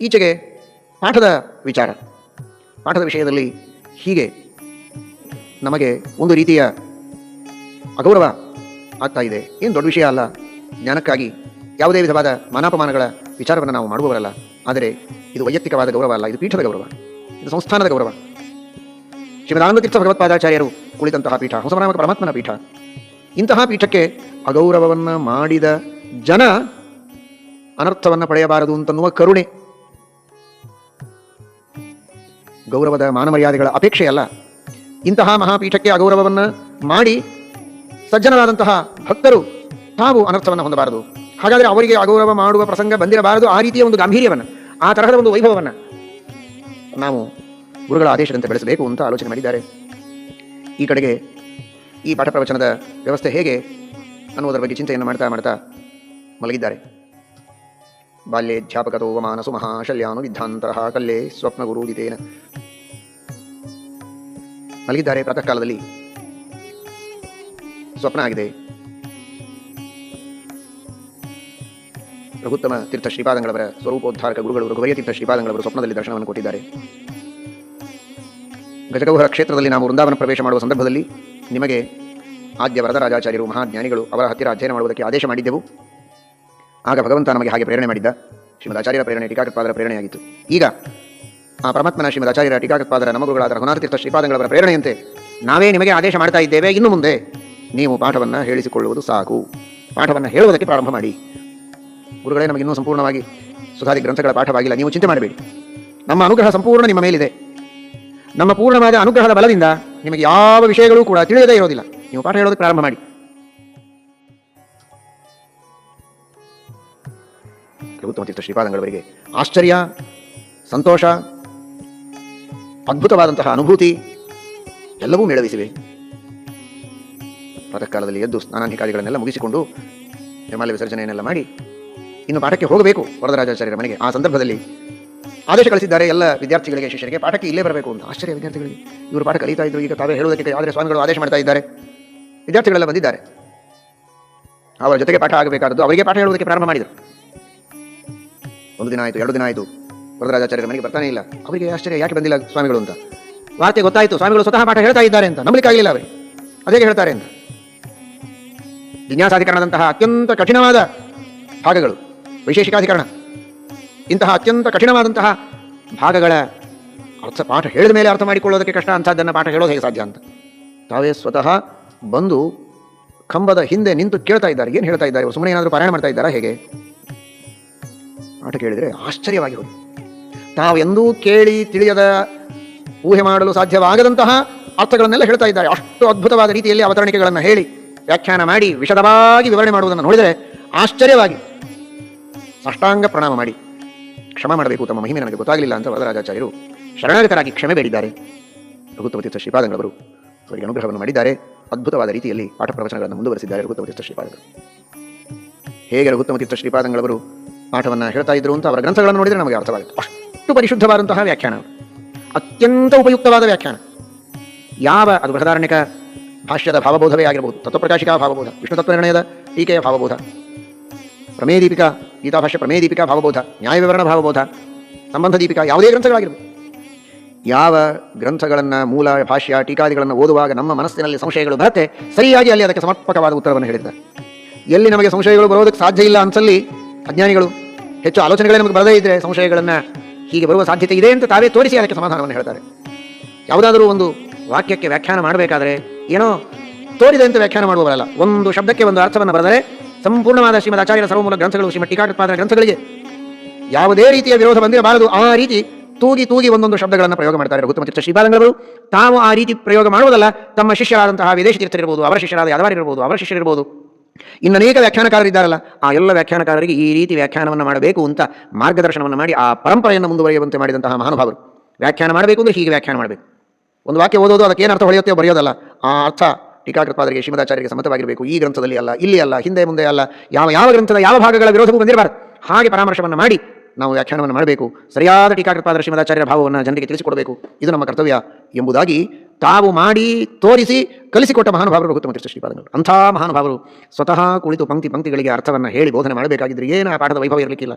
ಈಚೆಗೆ ಪಾಠದ ವಿಚಾರ. ಪಾಠದ ವಿಷಯದಲ್ಲಿ ಹೀಗೆ ನಮಗೆ ಒಂದು ರೀತಿಯ ಅಗೌರವ ಆಗ್ತಾ ಇದೆ. ಏನು ದೊಡ್ಡ ವಿಷಯ ಅಲ್ಲ, ಜ್ಞಾನಕ್ಕಾಗಿ ಯಾವುದೇ ವಿಧವಾದ ಮಾನಾಪಮಾನಗಳ ವಿಚಾರವನ್ನು ನಾವು ಮಾಡುವವರಲ್ಲ. ಆದರೆ ಇದು ವೈಯಕ್ತಿಕವಾದ ಗೌರವ ಅಲ್ಲ, ಇದು ಪೀಠದ ಗೌರವ, ಇದು ಸಂಸ್ಥಾನದ ಗೌರವ. ಶ್ರೀಮದಾನಂದತೀರ್ಥ ಭಗವತ್ಪಾದಾಚಾರ್ಯರು ಕುಳಿತಂತಹ ಪೀಠ ಹೊಸಮನಾಮಕ ಪರಮಾತ್ಮನ ಪೀಠ. ಇಂತಹ ಪೀಠಕ್ಕೆ ಅಗೌರವವನ್ನು ಮಾಡಿದ ಜನ ಅನರ್ಥವನ್ನು ಪಡೆಯಬಾರದು ಅಂತನ್ನುವ ಕರುಣೆ. ಗೌರವದ ಮಾನಮರ್ಯಾದೆಗಳ ಅಪೇಕ್ಷೆಯಲ್ಲ. ಇಂತಹ ಮಹಾಪೀಠಕ್ಕೆ ಅಗೌರವವನ್ನು ಮಾಡಿ ಸಜ್ಜನರಾದಂತಹ ಭಕ್ತರು ತಾವು ಅನರ್ಥವನ್ನು ಹೊಂದಬಾರದು. ಹಾಗಾದರೆ ಅವರಿಗೆ ಅಗೌರವ ಮಾಡುವ ಪ್ರಸಂಗ ಬಂದಿರಬಾರದು. ಆ ರೀತಿಯ ಒಂದು ಗಾಂಭೀರ್ಯವನ್ನು, ಆ ತರಹದ ಒಂದು ವೈಭವವನ್ನು ನಾವು ಗುರುಗಳ ಆದೇಶದಂತೆ ಬೆಳೆಸಬೇಕು ಅಂತ ಆಲೋಚನೆ ಮಾಡಿದ್ದಾರೆ. ಈ ಕಡೆಗೆ ಈ ಪಾಠ ಪ್ರವಚನದ ವ್ಯವಸ್ಥೆ ಹೇಗೆ ಅನ್ನುವುದರ ಬಗ್ಗೆ ಚಿಂತೆಯನ್ನು ಮಾಡ್ತಾ ಮಾಡ್ತಾ ಮಲಗಿದ್ದಾರೆ. ಬಾಲ್ಯೇಧ್ಯಾಪಕತೋ ಮಾನಸು ಮಹಾಶಲ್ಯಾನು ಕಲ್ಲೇ ಸ್ವಪ್ನಗುರುದಿತೇನ ಸ್ವಪ್ನ ಗುರುದಿತೇನ ಮಲಗಿದ್ದಾರೆ ಪ್ರಾತಃ ಕಾಲದಲ್ಲಿ ಸ್ವಪ್ನ ಆಗಿದೆ ರಘುತ್ತಮ ತೀರ್ಥ ಶ್ರೀಪಾದಂಗಳವರ ಸ್ವರೂಪೋದ್ಧಾರಕ ಗುರುಗಳು, ರಘುವರಿಯ ತೀರ್ಥ ಶ್ರೀಪಾದಂಗಳವರು ಸ್ವಪ್ನದಲ್ಲಿ ದರ್ಶನವನ್ನು ಕೊಟ್ಟಿದ್ದಾರೆ. ಗಜಗೌಹರ ಕ್ಷೇತ್ರದಲ್ಲಿ ನಾವು ವೃಂದಾವನ ಪ್ರವೇಶ ಮಾಡುವ ಸಂದರ್ಭದಲ್ಲಿ ನಿಮಗೆ ಆದ್ಯ ವರದರಾಜಾಚಾರ್ಯರು, ಮಹಾಜ್ಞಾನಿಗಳು ಅವರ ಹತ್ತಿರ ಅಧ್ಯಯನ ಮಾಡುವುದಕ್ಕೆ ಆದೇಶ ಮಾಡಿದ್ದೆವು. ಆಗ ಭಗವಂತ ನಮಗೆ ಹಾಗೆ ಪ್ರೇರಣೆ ಮಾಡಿದ್ದ. ಶ್ರೀಮದ್ ಆಚಾರ್ಯರ ಪ್ರೇರಣೆ ಟೀಕಾಕೃತ್ಪಾದರ ಪ್ರೇರಣೆಯಾಗಿತ್ತು. ಈಗ ಆ ಪರಮಾತ್ಮನ ಶ್ರೀಮದ್ ಆಚಾರ್ಯರ ಟೀಕಾಕೃತ್ಪಾದರ ನಮಗುಗಳಾದ ಶ್ರೀಪಾದಗಳವರ ಶ್ರೀಪಾದಂಗಳವರ ಪ್ರೇರಣೆಯಂತೆ ನಾವೇ ನಿಮಗೆ ಆದೇಶ ಮಾಡ್ತಾ ಇದ್ದೇವೆ. ಇನ್ನು ಮುಂದೆ ನೀವು ಪಾಠವನ್ನು ಹೇಳಿಸಿಕೊಳ್ಳುವುದು ಸಾಕು. ಪಾಠವನ್ನು ಹೇಳುವುದಕ್ಕೆ ಪ್ರಾರಂಭ ಮಾಡಿ. ಗುರುಗಳೇ ನಮಗೆ ಇನ್ನೂ ಸಂಪೂರ್ಣವಾಗಿ ಸುಧಾರಿ ಗ್ರಂಥಗಳ ಪಾಠವಾಗಿಲ್ಲ. ನೀವು ಚಿಂತೆ ಮಾಡಬೇಡಿ. ನಮ್ಮ ಅನುಗ್ರಹ ಸಂಪೂರ್ಣ ನಿಮ್ಮ ಮೇಲಿದೆ. ನಮ್ಮ ಪೂರ್ಣವಾದ ಅನುಗ್ರಹದ ಬಲದಿಂದ ನಿಮಗೆ ಯಾವ ವಿಷಯಗಳೂ ಕೂಡ ತಿಳಿಯದೇ ಇರೋದಿಲ್ಲ. ನೀವು ಪಾಠ ಹೇಳೋದಕ್ಕೆ ಪ್ರಾರಂಭ ಮಾಡಿ. ಉತ್ತಮ ತೀರ್ಥ ಶ್ರೀಪಾದಂಗಳವರಿಗೆ. ಆಶ್ಚರ್ಯ, ಸಂತೋಷ, ಅದ್ಭುತವಾದಂತಹ ಅನುಭೂತಿ ಎಲ್ಲವೂ ಮೇಳವಿಸಿವೆ. ಪ್ರಾತಃ ಕಾಲದಲ್ಲಿ ಎದ್ದು ಸ್ನಾನಾಧಿಕಾರಿಗಳನ್ನೆಲ್ಲ ಮುಗಿಸಿಕೊಂಡು ಹಿಮಾಲಯ ವಿಸರ್ಜನೆಯನ್ನೆಲ್ಲ ಮಾಡಿ ಇನ್ನು ಪಾಠಕ್ಕೆ ಹೋಗಬೇಕು, ವರದರಾಜಾಚಾರ್ಯರ ಮನೆಗೆ. ಆ ಸಂದರ್ಭದಲ್ಲಿ ಆದೇಶ ಕಳಿಸಿದ್ದಾರೆ ಎಲ್ಲ ವಿದ್ಯಾರ್ಥಿಗಳಿಗೆ, ಶಿಷ್ಯರಿಗೆ, ಪಾಠಕ್ಕೆ ಇಲ್ಲೇ ಬರಬೇಕು ಅಂತ. ಆಶ್ಚರ್ಯ ವಿದ್ಯಾರ್ಥಿಗಳಿಗೆ. ಇವರು ಪಾಠ ಕಲಿತಾ ಇದ್ರು, ಈಗ ತಾವೇ ಹೇಳುವುದಕ್ಕೆ ಆದರೆ ಸ್ವಾಮಿಗಳು ಆದೇಶ ಮಾಡ್ತಾ ಇದ್ದಾರೆ. ವಿದ್ಯಾರ್ಥಿಗಳೆಲ್ಲ ಬಂದಿದ್ದಾರೆ. ಅವರ ಜೊತೆಗೆ ಪಾಠ ಆಗಬೇಕಾದದ್ದು, ಅವರಿಗೆ ಪಾಠ ಹೇಳುವುದಕ್ಕೆ ಪ್ರಾರಂಭ ಮಾಡಿದರು. ಒಂದು ದಿನ ಆಯಿತು, ಎರಡು ದಿನ ಆಯಿತು. ವರದರಾಜಾಚಾರ್ಯರ ಮನೆಗೆ ಬರ್ತಾನೆ ಇಲ್ಲ. ಅವರಿಗೆ ಆಶ್ಚರ್ಯ, ಯಾಕೆ ಬಂದಿಲ್ಲ ಸ್ವಾಮಿಗಳು ಅಂತ? ವಾರ್ತೆ ಗೊತ್ತಾಯಿತು, ಸ್ವಾಮಿಗಳು ಸ್ವತಃ ಪಾಠ ಹೇಳ್ತಾ ಇದ್ದಾರೆ ಅಂತ. ನಂಬಲಿಕ್ಕಾಗಲಿಲ್ಲ ಅವರಿಗೆ ಅದೇ ಹೇಳ್ತಾರೆ ಅಂತ? ಜಿಜ್ಞಾಸಾಧಿಕರಣದಂತಹ ಅತ್ಯಂತ ಕಠಿಣವಾದ ಭಾಗಗಳು, ವೈಶೇಷಿಕಾಧಿಕರಣ. ಇಂತಹ ಅತ್ಯಂತ ಕಠಿಣವಾದಂತಹ ಭಾಗಗಳ ಅರ್ಥ, ಪಾಠ ಹೇಳಿದ ಮೇಲೆ ಅರ್ಥ ಮಾಡಿಕೊಳ್ಳೋದಕ್ಕೆ ಕಷ್ಟ ಅಂಥದ್ದನ್ನು ಪಾಠ ಹೇಳೋದು ಹೇಗೆ ಸಾಧ್ಯ ಅಂತ? ತಾವೇ ಸ್ವತಃ ಬಂದು ಕಂಬದ ಹಿಂದೆ ನಿಂತು ಕೇಳ್ತಾ ಇದ್ದಾರೆ. ಏನು ಹೇಳ್ತಾ ಇದ್ದಾರೆ? ಸುಮ್ಮನೆ ಏನಾದರೂ ಪಾರಾಯಣ ಮಾಡ್ತಾ ಇದ್ದಾರಾ ಹೇಗೆ? ಪಾಠ ಕೇಳಿದರೆ ಆಶ್ಚರ್ಯವಾಗಿ ಹೋಗಿ ತಾವೆಂದೂ ಕೇಳಿ ತಿಳಿಯದ ಊಹೆ ಮಾಡಲು ಸಾಧ್ಯವಾಗದಂತಹ ಅರ್ಥಗಳನ್ನೆಲ್ಲ ಹೇಳ್ತಾ ಇದ್ದಾರೆ. ಅಷ್ಟು ಅದ್ಭುತವಾದ ರೀತಿಯಲ್ಲಿ ಅವತರಣಿಕೆಗಳನ್ನು ಹೇಳಿ, ವ್ಯಾಖ್ಯಾನ ಮಾಡಿ ವಿಶದವಾಗಿ ವಿವರಣೆ ಮಾಡುವುದನ್ನು ನೋಡಿದರೆ ಆಶ್ಚರ್ಯವಾಗಿ. ಅಷ್ಟಾಂಗ ಪ್ರಣಾಮ ಮಾಡಿ. ಕ್ಷಮ ಮಾಡಬೇಕು, ತಮ್ಮ ಮಹಿಮೆ ನನಗೆ ಗೊತ್ತಾಗಲಿಲ್ಲ ಅಂತ ವರದರಾಜಾಚಾರ್ಯರು ಶರಣಾಗತರಾಗಿ ಕ್ಷಮೆ ಬೇಡಿದ್ದಾರೆ. ರಘುತ್ವತೀರ್ಥ ಶ್ರೀಪಾದಂಗಳವರು ಅವರಿಗೆ ಅನುಗ್ರಹವನ್ನು ಮಾಡಿದ್ದಾರೆ. ಅದ್ಭುತವಾದ ರೀತಿಯಲ್ಲಿ ಪಾಠ ಪ್ರವಚನಗಳನ್ನು ಮುಂದುವರೆಸಿದ್ದಾರೆ ರಘುತ್ವತೀರ್ಥ ಶ್ರೀಪಾದಂಗಳು. ಹೇಗೆ ರಘುತ್ವತೀರ್ಥ ಶ್ರೀಪಾದಂಗಳವರು ಪಾಠವನ್ನು ಹೇಳ್ತಾ ಇದ್ರು ಅಂತ ಅವರ ಗ್ರಂಥಗಳನ್ನು ನೋಡಿದರೆ ನಮಗೆ ಅರ್ಥವಾಗುತ್ತೆ. ಅಷ್ಟು ಪರಿಶುದ್ಧವಾದಂತಹ ವ್ಯಾಖ್ಯಾನ ಅತ್ಯಂತ ಉಪಯುಕ್ತವಾದ ವ್ಯಾಖ್ಯಾನ. ಯಾವ, ಅದು ಬೃಹದಾರಣ್ಯಕ ಭಾಷ್ಯದ ಭಾವಬೋಧವೇ ಆಗಿರಬಹುದು ತತ್ವಪ್ರಕಾಶಿಕಾ ಭಾವಬೋಧ, ವಿಷ್ಣು ತತ್ವನಿರ್ಣಯದ ಟೀಕೆಯ ಭಾವಬೋಧ, ಪ್ರಮೇಯ ದೀಪಿಕಾ ಗೀತಾಭಾಷ್ಯ ಪ್ರಮೇಯ ದೀಪಿಕಾ ಭಾವಬೋಧ, ನ್ಯಾಯ ವಿವರಣ ಭಾವಬೋಧ, ಸಂಬಂಧ ದೀಪಿಕಾ, ಯಾವುದೇ ಗ್ರಂಥಗಳಾಗಿರಬಹುದು ಯಾವ ಗ್ರಂಥಗಳನ್ನು ಮೂಲ ಭಾಷ್ಯ ಟೀಕಾದಿಗಳನ್ನು ಓದುವಾಗ ನಮ್ಮ ಮನಸ್ಸಿನಲ್ಲಿ ಸಂಶಯಗಳು ಬರುತ್ತೆ, ಸರಿಯಾಗಿ ಅಲ್ಲಿ ಅದಕ್ಕೆ ಸಮರ್ಪಕವಾದ ಉತ್ತರವನ್ನು ಹೇಳಿದ್ದಾರೆ. ಎಲ್ಲಿ ನಮಗೆ ಸಂಶಯಗಳು ಬರೋದಕ್ಕೆ ಸಾಧ್ಯ ಇಲ್ಲ ಅನ್ಸಲ್ಲಿ ಅಜ್ಞಾನಿಗಳು, ಹೆಚ್ಚು ಆಲೋಚನೆಗಳೇ ನಮಗೆ ಬರದೇ ಇದ್ದರೆ ಸಂಶಯಗಳನ್ನು ಹೀಗೆ ಬರುವ ಸಾಧ್ಯತೆ ಇದೆ ಅಂತ ತಾವೇ ತೋರಿಸಿ ಅದಕ್ಕೆ ಸಮಾಧಾನವನ್ನು ಹೇಳ್ತಾರೆ. ಯಾವುದಾದರೂ ಒಂದು ವಾಕ್ಯಕ್ಕೆ ವ್ಯಾಖ್ಯಾನ ಮಾಡಬೇಕಾದ್ರೆ ಏನೋ ತೋರಿದೆ ಅಂತ ವ್ಯಾಖ್ಯಾನ ಮಾಡುವವರಲ್ಲ. ಒಂದು ಶಬ್ದಕ್ಕೆ ಒಂದು ಅರ್ಥವನ್ನು ಬರೆದರೆ ಸಂಪೂರ್ಣವಾದ ಶ್ರೀಮದ್ ಆಚಾರ್ಯರ ಸರ್ವಮೂಲ ಗ್ರಂಥಗಳು, ಶ್ರೀಮದ್ ಟೀಕಾಕೃತ್ಪಾದರ ಗ್ರಂಥಗಳಿಗೆ ಯಾವುದೇ ರೀತಿಯ ವಿರೋಧ ಬಂದಿರಬಾರದು. ಆ ರೀತಿ ತೂಗಿ ತೂಗಿ ಒಂದೊಂದು ಶಬ್ದಗಳನ್ನು ಪ್ರಯೋಗ ಮಾಡ್ತಾರೆ ರಘುತ್ತಮ ತೀರ್ಥ ಶ್ರೀಪಾದಂಗಳವರು ತಾವು ಆ ರೀತಿ ಪ್ರಯೋಗ ಮಾಡುವುದಲ್ಲ, ತಮ್ಮ ಶಿಷ್ಯರಾದಂತಹ ವಿದೇಶಿ ತೀರ್ಥರಿರ್ಬೋದು, ಅವರ ಶಿಷ್ಯರಾದ ಯಾದವಾರಿರ್ಬೋದು, ಅವರ ಶಿಷ್ಯರಿರ್ಬೋದು ಇನ್ನು ಅನೇಕ ವ್ಯಾಖ್ಯಾನಕಾರರಿದ್ದಾರಲ್ಲ ಆ ಎಲ್ಲ ವ್ಯಾಖ್ಯಾನಕಾರರಿಗೆ ಈ ರೀತಿ ವ್ಯಾಖ್ಯಾನವನ್ನು ಮಾಡಬೇಕು ಅಂತ ಮಾರ್ಗದರ್ಶನವನ್ನು ಮಾಡಿ ಆ ಪರಂಪರೆಯನ್ನು ಮುಂದುವರಿಯುವಂತೆ ಮಾಡಿದಂತಹ ಮಹಾನುಭಾವರು. ವ್ಯಾಖ್ಯಾನ ಮಾಡಬೇಕು ಅಂದರೆ ಹೀಗೆ ವ್ಯಾಖ್ಯಾನ ಮಾಡಬೇಕು. ಒಂದು ವಾಕ್ಯ ಓದೋದು ಅದಕ್ಕೆ ಅರ್ಥ ಹೊಳೆಯುತ್ತೋ ಬರೆಯೋದಲ್ಲ, ಆ ಅರ್ಥ ಟೀಕಾಕೃತ್ಪಾದರಿಗೆ, ಶ್ರೀಮದಾಚಾರ್ಯರಿಗೆ ಸಮ್ಮತವಾಗಿರಬೇಕು ಈ ಗ್ರಂಥದಲ್ಲಿ ಅಲ್ಲ, ಇಲ್ಲಿ ಅಲ್ಲ, ಹಿಂದೆ ಮುಂದೆ ಅಲ್ಲ, ಯಾವ ಯಾವ ಗ್ರಂಥದ ಯಾವ ಭಾಗಗಳ ವಿರೋಧವೂ ಬಂದಿರಬಾರದು. ಹಾಗೆ ಪರಾಮರ್ಶವನ್ನು ಮಾಡಿ ನಾವು ವ್ಯಾಖ್ಯಾನವನ್ನು ಮಾಡಬೇಕು. ಸರಿಯಾದ ಟೀಕಾಕೃತ್ಪಾದರ ಶ್ರೀಮದಾಚಾರ್ಯರ ಭಾವವನ್ನು ಜನರಿಗೆ ತಿಳಿಸಿಕೊಡಬೇಕು. ಇದು ನಮ್ಮ ಕರ್ತವ್ಯ ಎಂಬುದಾಗಿ ತಾವು ಮಾಡಿ ತೋರಿಸಿ ಕಲಿಸಿಕೊಟ್ಟ ಮಹಾನುಭಾವರು ರಘುತ್ತಮ ತೀರ್ಥ ಶ್ರೀಪಾದಗಳು. ಅಂಥ ಮಹಾನುಭಾವರು ಸ್ವತಃ ಕುಳಿತು ಪಂಕ್ತಿ ಪಂಕ್ತಿಗಳಿಗೆ ಅರ್ಥವನ್ನು ಹೇಳಿ ಬೋಧನೆ ಮಾಡಬೇಕಾಗಿದ್ದರೆ ಏನು ಆ ಪಾಠದ ವೈಭವ ಇರಲಿಕ್ಕಿಲ್ಲ.